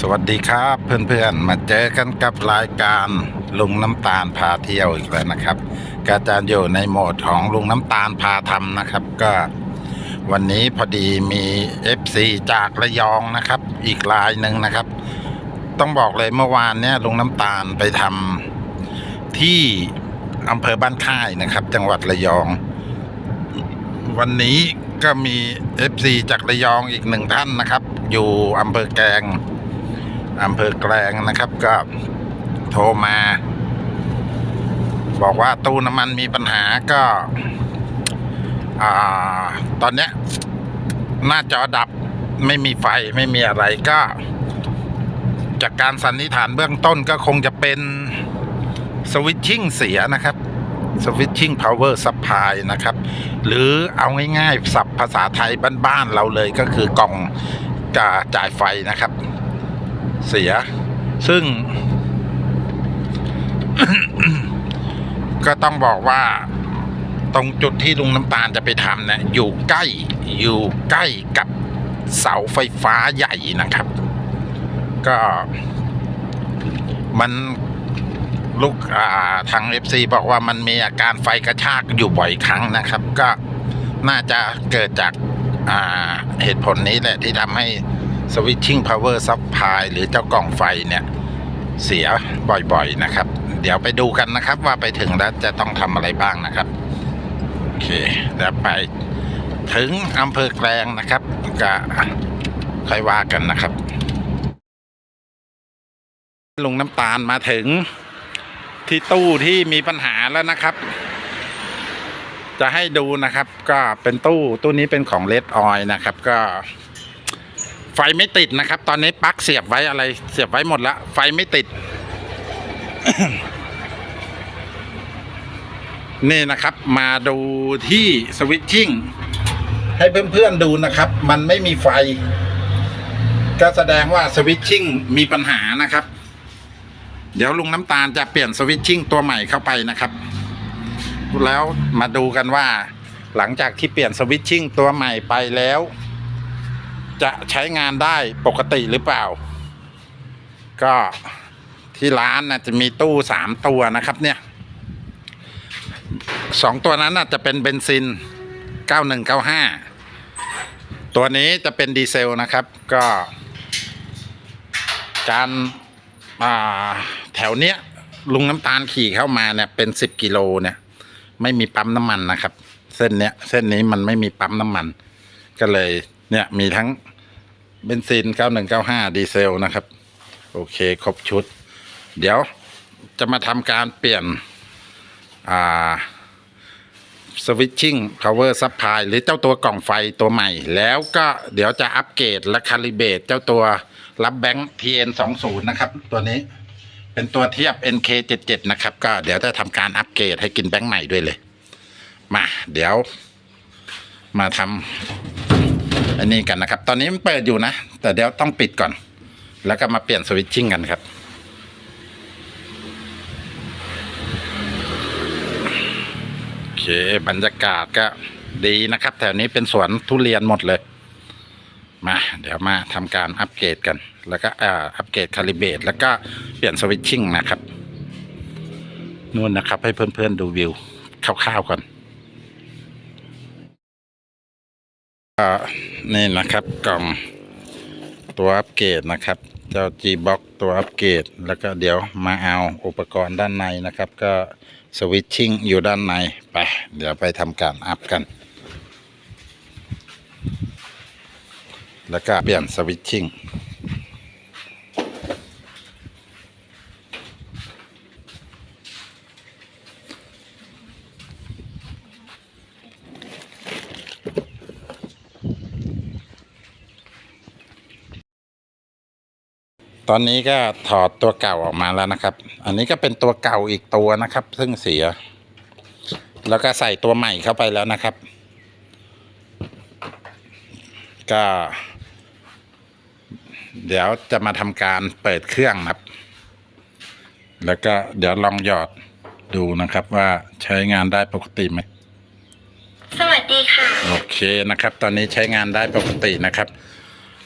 สวัสดีครับเพื่อนๆ มาเจอกันกับรายการลุงน้ำตาลพาเที่ยวอีกแล้วนะครับกอาจารย์อยู่ในโหมดของลุงน้ำตาลพาทำนะครับ ก็วันนี้พอดีมี FC จากระยองนะครับ อีกรายหนึ่งนะครับ ต้องบอกเลยเมื่อวานเนี่ยลุงน้ำตาลไปทำที่อำเภอบ้านค่ายนะครับ จังหวัดระยอง วันนี้ก็มี FC จากระยองอีกหนึ่งท่านนะครับ อยู่อำเภอแกลง อำเภอแกลงนะครับก็โทรมา บอกว่าตู้น้ำมันมีปัญหาก็ตอนนี้หน้าจอดับไม่มีไฟไม่มีอะไรก็ จากการสันนิษฐานเบื้องต้นก็คงจะเป็นสวิตชิ่งเสียนะครับสวิตชิ่งพาวเวอร์ซัพพลายนะครับ หรือเอาง่ายๆสับภาษาไทยบ้านๆเราเลยก็คือกล่องจ่ายไฟนะครับ เสีย ซึ่ง ก็ต้องบอกว่า ตรงจุดที่ลุงน้ำตาลจะไปทำเนี่ยอยู่ใกล้อยู่ใกล้กับเสาไฟฟ้าใหญ่นะครับ ก็มันลูกอ่าทาง FC บอกว่ามันมีอาการไฟกระชากอยู่บ่อยครั้งนะครับ ก็น่าจะเกิดจากอ่าเหตุผลนี้แหละที่ทำให้ Switching Power Supply หรือเจ้ากล่องไฟเนี่ย เสียบ่อยๆนะครับ เดี๋ยวไปดูกันนะครับว่าไปถึงแล้วจะต้องทำอะไรบ้างนะครับ โอเคแล้วไปถึงอำเภอแกลงนะครับก็ค่อยว่ากันนะครับ ลุงน้ำตาลมาถึงที่ตู้ที่มีปัญหาแล้วนะครับ จะให้ดูนะครับ ก็เป็นตู้ตู้นี้เป็นของเลดออยนะครับ ก็ ไฟไม่ติดนะครับ ตอนนี้ปลั๊กเสียบไว้อะไร เสียบไว้หมดแล้วไฟไม่ติด นี่นะครับ มาดูที่สวิตชิ่งให้เพื่อนๆดูนะครับ มันไม่มีไฟ ก็แสดงว่าสวิตชิ่งมีปัญหานะครับ เดี๋ยวลุงน้ำตาลจะเปลี่ยนสวิตชิ่งตัวใหม่เข้าไปนะครับ แล้วมาดูกันว่า หลังจากที่เปลี่ยนสวิตชิ่งตัวใหม่ไปแล้ว จะใช้งานได้ปกติหรือเปล่า ก็ที่ร้านนะจะมีตู้สามตัวนะครับเนี่ยสองตัวนั้นน่ะจะเป็นเบนซิน 9195 ตัวนี้จะเป็นดีเซลนะครับก็ การาแถวเนี้ยลุงน้ำตาลขี่เข้ามาเนี่ยเป็นสิบกิโลเนี่ย ไม่มีปั๊มน้ำมันนะครับ เส้นเนี้ยเส้นนี้มันไม่มีปั๊มน้ำมัน ก็เลย เนี่ยมีทั้งเบนซิน 9195 ดีเซลนะครับ โอเคครบชุด เดี๋ยวจะมาทำการเปลี่ยน อ่าสวิตชิ่ง power supply หรือเจ้าตัวกล่องไฟตัวใหม่ แล้วก็เดี๋ยวจะอัปเกรดและคาลิเบตเจ้าตัวรับแบงค์ TN 2 0นะครับ ตัวนี้เป็นตัวเทียบ NK 77นะครับ ก็เดี๋ยวจะทำการอัปเกรดให้กินแบงค์ใหม่ด้วยเลย มา เดี๋ยวมาทำ อันนี้กันนะครับ ตอนนี้มันเปิดอยู่นะ แต่เดี๋ยวต้องปิดก่อน แล้วก็มาเปลี่ยนสวิตชิ่งกันครับ โอเค บรรยากาศก็ดีนะครับ แถวนี้เป็นสวนทุเรียนหมดเลย มา เดี๋ยวมาทำการอัปเกรดกัน แล้วก็อ่าอัปเกรดคาลิเบตแล้วก็เปลี่ยนสวิตชิ่งนะครับนู่นนะครับ ให้เพื่อนๆดูวิวคร่าวๆก่อน็นี่นะครับกล่องตัวอัปเกรดนะครับ เจ้า G-Box ตัวอัปเกรดแล้วก็เดี๋ยวมาเอาอุปกรณ์ด้านในนะครับ ก็สวิตชิ่งอยู่ด้านในไป เดี๋ยวไปทำการอัพกัน แล้วก็เปลี่ยนสวิตชิ่ง ตอนนี้ก็ถอดตัวเก่าออกมาแล้วนะครับ อันนี้ก็เป็นตัวเก่าอีกตัวนะครับ ซึ่งเสีย แล้วก็ใส่ตัวใหม่เข้าไปแล้วนะครับ ก็ เดี๋ยวจะมาทำการเปิดเครื่องนะครับ แล้วก็เดี๋ยวลองหยอดดูนะครับว่าใช้งานได้ปกติไหม สวัสดีค่ะ โอเคนะครับ ตอนนี้ใช้งานได้ปกตินะครับ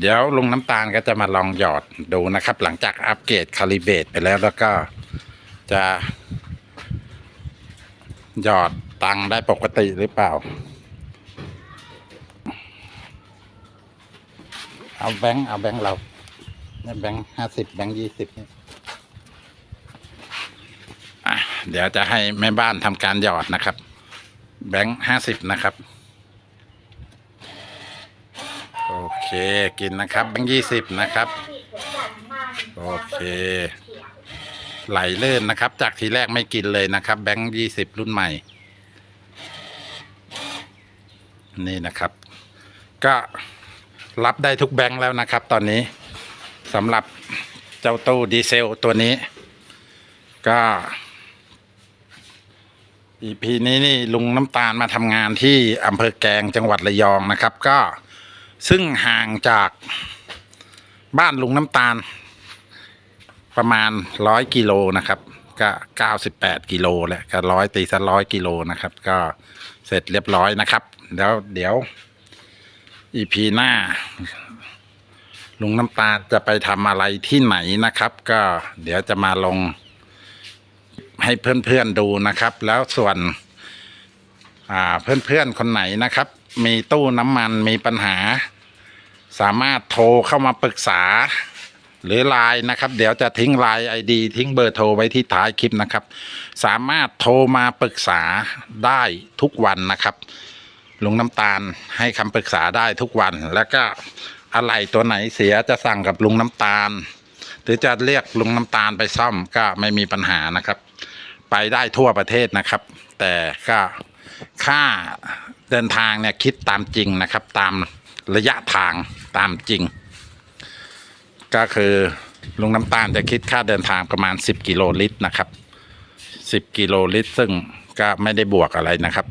เดี๋ยวลุงน้ำตาลก็จะมาลองหยอดดูนะครับ หลังจากอัปเกรดคาลิเบตไปแล้วแล้วก็จะ หยอดตังได้ปกติหรือเปล่า เอาแบงค์เอาแบงค์เราเนี่ยแบงค์ห้าสิบแบงค์ยี่สิบเนี่ยเดี๋ยวจะให้แม่บ้านทำการหยอดนะครับ แบงค์ห้าสิบนะครับ โอ เคกินนะครับแบงค์ยี่สิบนะครับ โอเค ไหลเลื่นนะครับ จากทีแรกไม่กินเลยนะครับ แบงค์ยี่สิบรุ่นใหม่ นี่นะครับ ก็รับได้ทุกแบงค์แล้วนะครับ ตอนนี้สำหรับเจ้าตู้ดีเซลตัวนี้ ก็ EP นี้นี่ลุงน้ำตาลมาทำงานที่อำเภอแกลงจังหวัดระยองนะครับ ก็ ซึ่งห่างจากบ้านลุงน้ำตาล ประมาณร้อยกิโลนะครับ ก็เก้าสิบแปดกิโลแหละก็ร้อยตีสัร้อยกิโลนะครับ ก็เสร็จเรียบร้อยนะครับ แล้วเดี๋ยวอีพีหน้า ลุงน้ำตาลจะไปทำอะไรที่ไหนนะครับ ก็เดี๋ยวจะมาลงให้เพื่อนๆดูนะครับ แล้วส่วนอ่าเพื่อนๆคนไหนนะครับ มีตู้น้ำมันมีปัญหา สามารถโทรเข้ามาปรึกษา หรือไลน์นะครับ เดี๋ยวจะทิ้งไลน์ไอดีทิ้งเบอร์โทรไว้ที่ท้ายคลิปนะครับ สามารถโทรมาปรึกษาได้ทุกวันนะครับลุงน้ำตาลให้คำปรึกษาได้ทุกวัน แล้วก็อะไรตัวไหนเสียจะสั่งกับลุงน้ำตาล หรือจะเรียกลุงน้ำตาลไปซ่อมก็ไม่มีปัญหานะครับ ไปได้ทั่วประเทศนะครับ แต่ก็ ค่าเดินทางเนี่ยคิดตามจริงนะครับ ตามระยะทางตามจริง ก็คือลุงน้ำตาลจะคิดค่าเดินทางประมาณ 10 กิโลลิตรนะครับ 10 กิโลลิตร ซึ่งก็ไม่ได้บวกอะไรนะครับ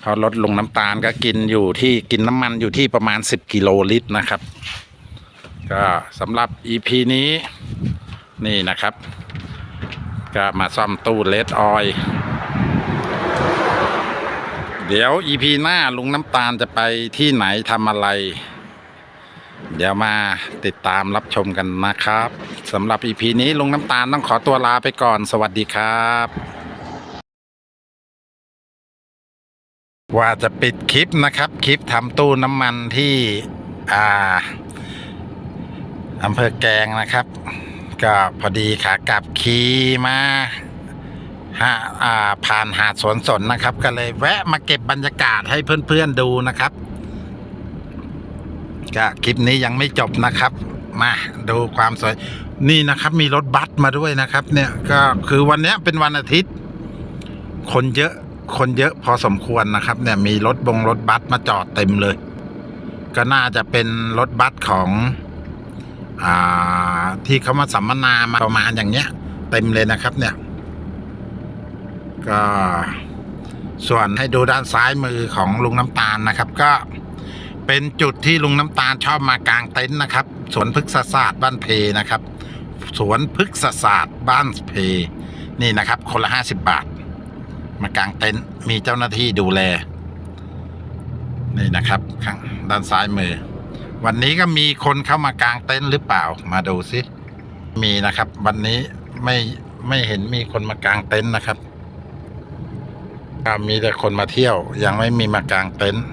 เพราะรถลุงน้ำตาลก็กินอยู่ที่กินน้ำมันอยู่ที่ประมาณ 10 กิโลลิตรนะครับ ก็สำหรับ EP นี้นี่นะครับ ก็มาซ่อมตู้เลดออย เดี๋ยว EP หน้าลุงน้ำตาลจะไปที่ไหนทำอะไร เดี๋ยวมาติดตามรับชมกันนะครับสำหรับ EP นี้ลุงน้ำตาลต้องขอตัวลาไปก่อน สวัสดีครับ ว่าจะปิดคลิปนะครับ คลิปทำตู้น้ำมันที่อ่าอำเภอแกงนะครับ ก็พอดีขากลับขี่มา หาอ่าผ่านหาดสวนสนนะครับ ก็เลยแวะมาเก็บบรรยากาศให้เพื่อนๆดูนะครับก็คลิปนี้ยังไม่จบนะครับ มาดูความสวย นี่นะครับมีรถบัสมาด้วยนะครับ เนี่ยก็คือวันนี้เป็นวันอาทิตย์ คนเยอะคนเยอะพอสมควรนะครับ เนี่ยมีรถบงรถบัสมาจอดเต็มเลย ก็น่าจะเป็นรถบัสของอ่าที่เขามาสัมมนามาประมาณอย่างเนี้ย เต็มเลยนะครับ เนี่ย ก็ส่วนให้ดูด้านซ้ายมือของลุงน้ำตาลนะครับ ก็เป็นจุดที่ลุงน้ำตาลชอบมากางเต็นท์นะครับ สวนพฤกษศาสตร์บ้านเพนะครับ สวนพฤกษศาสตร์บ้านเพ นี่นะครับ คนละห้าสิบบาท มากางเต็นท์มีเจ้าหน้าที่ดูแล นี่นะครับข้างด้านซ้ายมือ วันนี้ก็มีคนเข้ามากางเต็นท์หรือเปล่ามาดูสิมีนะครับ วันนี้ไม่ไม่เห็นมีคนมากางเต็นท์นะครับ มีแต่คนมาเที่ยวยังไม่มีมากางเต็นท์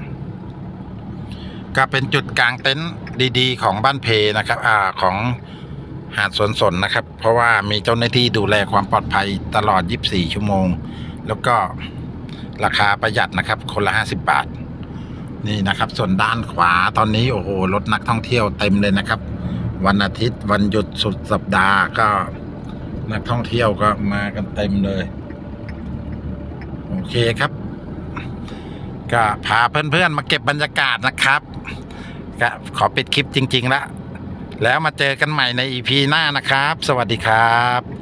ก็เป็นจุดกางเต็นท์ดีๆ ของบ้านเพนะครับ อ่าของหาดสวนสนนะครับ เพราะว่ามีเจ้าหน้าที่ดูแลความปลอดภัยตลอด 24 ชั่วโมง แล้วก็ราคาประหยัดนะครับ คนละ 50 บาท นี่นะครับ ส่วนด้านขวาตอนนี้โอ้โหรถนักท่องเที่ยวเต็มเลยนะครับ วันอาทิตย์วันหยุดสุดสัปดาห์ก็นักท่องเที่ยวก็มากันเต็มเลย อเคครับ ก็พาเพื่อนๆมาเก็บบรรยากาศนะครับก็ขอปิดคลิปจริงๆแล้วแล้วมาเจอกันใหม่ในอีพีหน้านะครับ สวัสดีครับ